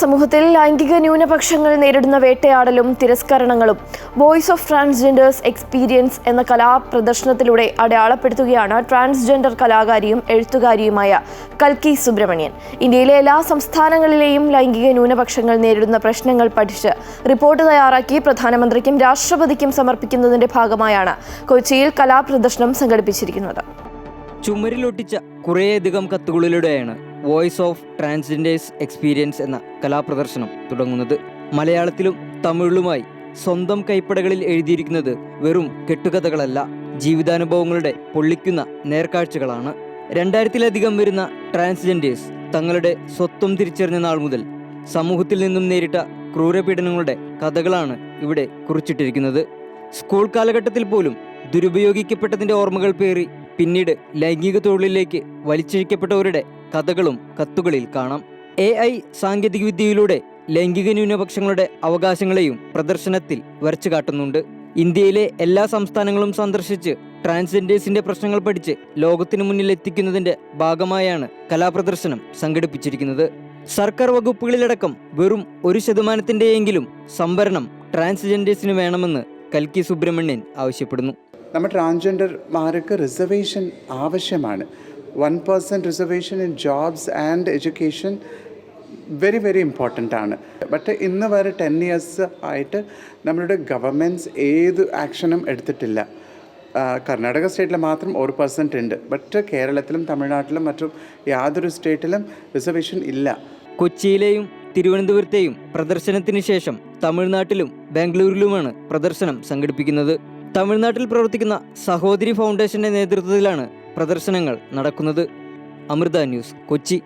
സമൂഹത്തിൽ ലൈംഗിക ന്യൂനപക്ഷങ്ങൾ നേരിടുന്ന വേട്ടയാടലും തിരസ്കരണങ്ങളും വോയിസ് ഓഫ് ട്രാൻസ്ജെൻഡേഴ്സ് എക്സ്പീരിയൻസ് എന്ന കലാപ്രദർശനത്തിലൂടെ അടയാളപ്പെടുത്തുകയാണ് ട്രാൻസ്ജെൻഡർ കലാകാരിയും എഴുത്തുകാരിയുമായ കൽക്കി സുബ്രഹ്മണ്യൻ. ഇന്ത്യയിലെ എല്ലാ സംസ്ഥാനങ്ങളിലെയും ലൈംഗിക ന്യൂനപക്ഷങ്ങൾ നേരിടുന്ന പ്രശ്നങ്ങൾ പഠിച്ച് റിപ്പോർട്ട് തയ്യാറാക്കി പ്രധാനമന്ത്രിക്കും രാഷ്ട്രപതിക്കും സമർപ്പിക്കുന്നതിന്റെ ഭാഗമായാണ് കൊച്ചിയിൽ കലാപ്രദർശനം സംഘടിപ്പിച്ചിരിക്കുന്നത്. ചുമരിലൊട്ടിച്ച കുറേയധികം കത്തുകളിലൂടെയാണ് വോയിസ് ഓഫ് ട്രാൻസ്ജെൻഡേഴ്സ് എക്സ്പീരിയൻസ് എന്ന കലാപ്രദർശനം തുടങ്ങുന്നത് മലയാളത്തിലും തമിഴിലുമായി സ്വന്തം കൈപ്പടകളിൽ എഴുതിയിരിക്കുന്നത് വെറും കെട്ടുകഥകളല്ല ജീവിതാനുഭവങ്ങളുടെ പൊള്ളിക്കുന്ന നേർക്കാഴ്ചകളാണ്. രണ്ടായിരത്തിലധികം വരുന്ന ട്രാൻസ്ജെൻഡേഴ്സ് തങ്ങളുടെ സ്വത്വം തിരിച്ചറിഞ്ഞ നാൾ മുതൽ സമൂഹത്തിൽ നിന്നും നേരിട്ട ക്രൂരപീഡനങ്ങളുടെ കഥകളാണ് ഇവിടെ കുറിച്ചിട്ടിരിക്കുന്നത്. സ്കൂൾ കാലഘട്ടത്തിൽ പോലും ദുരുപയോഗിക്കപ്പെട്ടതിന്റെ ഓർമ്മകൾ പേറി പിന്നീട് ലൈംഗിക തൊഴിലിലേക്ക് വലിച്ചിഴിക്കപ്പെട്ടവരുടെ കഥകളും കത്തുകളിൽ കാണാം. എ ഐ സാങ്കേതികവിദ്യയിലൂടെ ലൈംഗിക ന്യൂനപക്ഷങ്ങളുടെ അവകാശങ്ങളെയും പ്രദർശനത്തിൽ വരച്ചു കാട്ടുന്നുണ്ട്. ഇന്ത്യയിലെ എല്ലാ സംസ്ഥാനങ്ങളും സന്ദർശിച്ച് ട്രാൻസ്ജെൻഡേഴ്സിന്റെ പ്രശ്നങ്ങൾ പഠിച്ച് ലോകത്തിനു മുന്നിൽ എത്തിക്കുന്നതിന്റെ ഭാഗമായാണ് കലാപ്രദർശനം സംഘടിപ്പിച്ചിരിക്കുന്നത്. സർക്കാർ വകുപ്പുകളിലടക്കം വെറും ഒരു ശതമാനത്തിന്റെയെങ്കിലും സംവരണം ട്രാൻസ്ജെൻഡേഴ്സിന് വേണമെന്ന് കൽക്കി സുബ്രഹ്മണ്യൻ ആവശ്യപ്പെടുന്നു. നമ്മൾ ട്രാൻസ്ജെൻഡർമാർക്ക് റിസർവേഷൻ ആവശ്യമാണ്. One percent reservation in jobs and education very very important ആണ്. ബട്ട് ഇന്ന് വരെ ടെൻ ഇയേഴ്സ് ആയിട്ട് നമ്മളുടെ ഗവൺമെന്റ്സ് ഏത് ആക്ഷനും എടുത്തിട്ടില്ല. കർണാടക സ്റ്റേറ്റിൽ മാത്രം ഒരു പെർസെന്റ് ഉണ്ട്. ബട്ട് കേരളത്തിലും തമിഴ്നാട്ടിലും മറ്റും യാതൊരു സ്റ്റേറ്റിലും റിസർവേഷൻ ഇല്ല. കൊച്ചിയിലെയും തിരുവനന്തപുരത്തെയും പ്രദർശനത്തിന് ശേഷം തമിഴ്നാട്ടിലും ബാംഗ്ലൂരിലുമാണ് പ്രദർശനം സംഘടിപ്പിക്കുന്നത്. തമിഴ്നാട്ടിൽ പ്രവർത്തിക്കുന്ന സഹോദരി ഫൗണ്ടേഷന്റെ നേതൃത്വത്തിലാണ് പ്രദർശനങ്ങൾ നടക്കുന്നത്. അമൃത ന്യൂസ് കൊച്ചി.